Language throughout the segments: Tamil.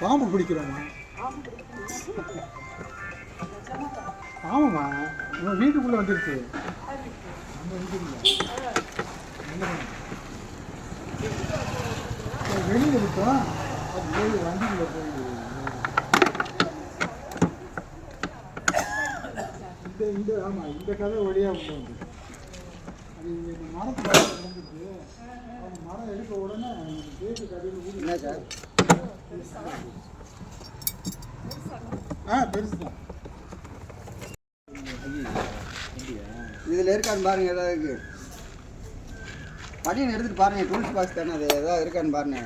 பாம்பு பிடிக்கிறோமா? ஆமாம்மா இவன் வீட்டுக்குள்ளே வந்துருச்சு. நம்ம வீட்டுக்குள்ள வெளியில் விட்டோம் அது போய் வண்டிக்குள்ளே போய் இந்த இந்த ஆமாம் இந்த கதை வழியாக உள்ள வந்து அது மரத்தில் மரம் எடுக்க உடனே என்ன சார் ஆ பெருசு தான் இதில் இருக்கான்னு பாருங்க ஏதாவது இருக்கு படின்னு எடுத்துட்டு பாருங்க டூல்ஸ் பாக்ஸ் தானே அது? ஏதாவது இருக்கான்னு பாருங்க.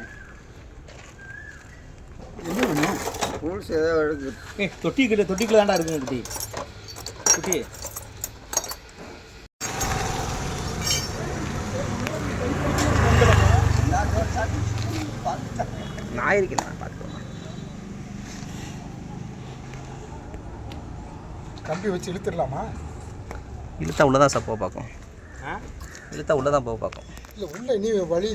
என்ன வேணும்? டூல்ஸ் ஏதாவது இருக்கு ஏய் தொட்டி கிட்ட தொட்டிக்குள்ள தான்டா இருக்குங்க குட்டி. குட்டி. நான் பார்த்துக்கோங்க. கம்பி வச்சு இழுத்துடலாமா? இழுத்தா உள்ளதான் சார் போக பார்க்கும். இழுத்தா உள்ளதான் போக பார்க்கும். இல்லை உள்ள நீ வழி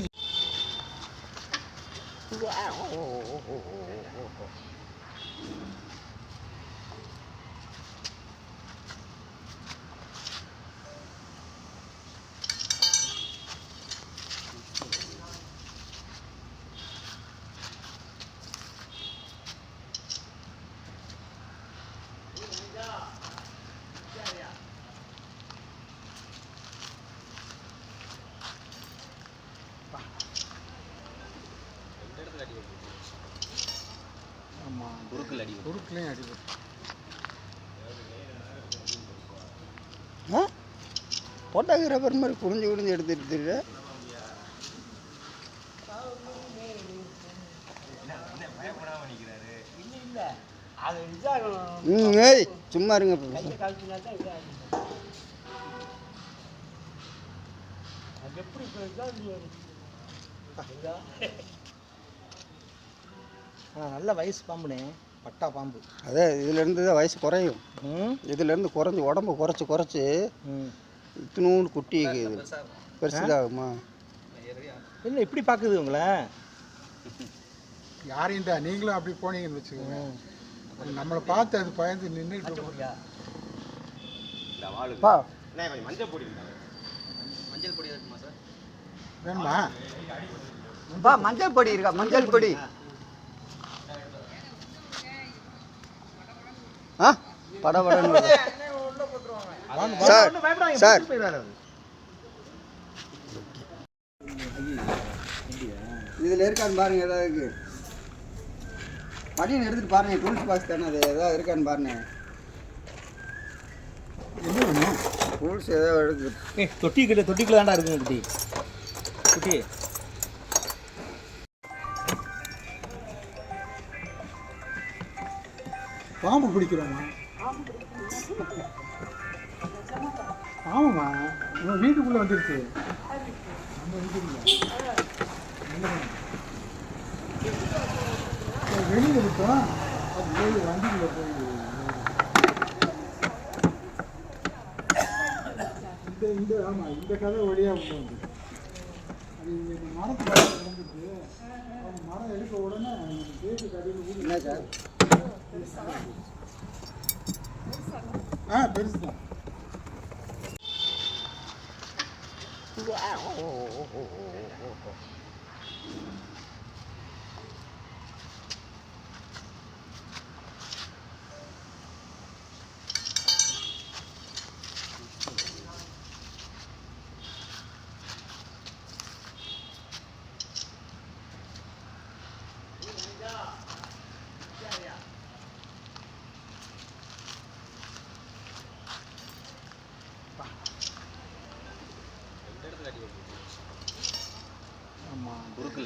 குறுக்குலையும் அடிபட்டு. போட்டோகிராஃபர் மாதிரி குனிஞ்சு குனிஞ்சு எடுத்துட்டு. ம் ஏய் சும்மா இருங்க நல்ல வயசு பாம்புனே பட்டா பாம்பு. அதான் இதுலேருந்து தான் வயசு குறையும். ம். இதுலேருந்து குறைஞ்சி உடம்பு குறைச்சி குறைச்சி ம். இத்தினூண்டு குட்டி இது பெருசுதாகுமா? என்ன இப்படி பார்க்குது உங்களை? யாரையும்டா நீங்களும் அப்படி போனீங்கன்னு வச்சுக்கோங்க. அது நம்மளை பார்த்து அது பயந்து நின்றுட்டு பா. மஞ்சள் பொடி இருக்குமா சார்? வேணுமா? பா மஞ்சள் பொடி இருக்கா? மஞ்சள் பொடி. ஆ? படபடன்னு வருது. Sir sir. இதில் இருக்கான்னு பாருங்க ஏதாவது இருக்கு. படின்னு எடுத்துட்டு பாருங்க டூல்ஸ் பாக்ஸ் தானே அது? ஏதாவது இருக்கான்னு பாருங்க. டூல்ஸ் ஏதாவது தொட்டி கிட்ட தொட்டிக்குள்ள தான்டா இருக்குங்க குட்டி குட்டி பாம்பு பிடிக்கிறோமா? ஆமாம்மா இவன் வீட்டுக்குள்ளே வந்துருச்சு நம்ம வீட்டுக்குள்ள வெளியில் இருக்கோம் அது போய் வண்டிக்குள்ளே போய் இந்த இந்த ஆமாம் இந்த கதை வழியாக வந்து. அது இந்த மரத்தில் வந்துட்டு அந்த மரம் எடுக்க உடனே பேசி கதையில் என்ன சார்? ஆ பெருசு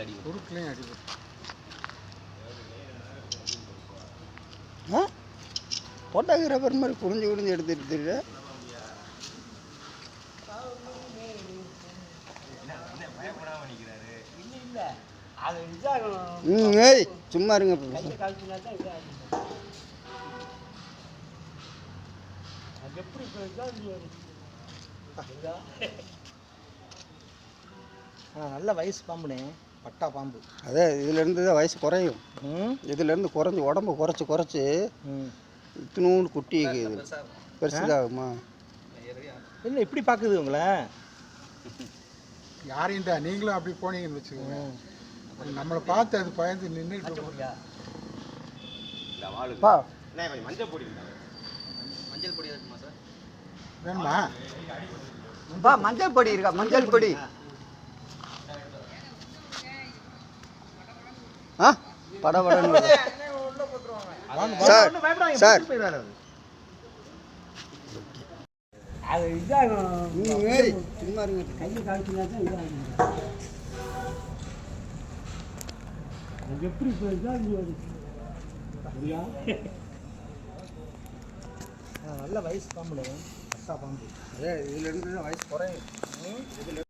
தான் ஆமாம் குறுக்கில் அடி குறுக்குலையும் அடிபட்டு ஆ? போட்டோகிராஃபர் மாதிரி குனிஞ்சு குனிஞ்சு எடுத்துட்டு. ம் ஏய் சும்மா இருங்க நல்ல வயசு பாம்புனே. பட்டா பாம்பு. அதே இதுலேருந்து தான் வயசு குறையும். ம்? இதுலேருந்து குறைஞ்சி உடம்பு குறைச்சி குறைச்சி ம். இத்தினூண்டு குட்டி பெருசுதாகுமா? என்ன இப்படி பார்க்குது உங்களை? யாரையும்டா நீங்களும் அப்படி போனீங்கன்னு வச்சுக்கோங்க. நம்மளை பார்த்து அது பயந்து நின்றுட்டு பா. மஞ்சள் பொடி இருக்குமா சார்? வேணுமா? பா மஞ்சள் பொடி இருக்கா? மஞ்சள் பொடி. ஆ? பட படன்னு. Sir sir. அது இதாகும். கையை அது எப்படி நல்ல வயசு பாம்புனே பட்டா பாம்பு. அதே இதுலேருந்து தான் வயசு குறையும். மஞ்சப்படி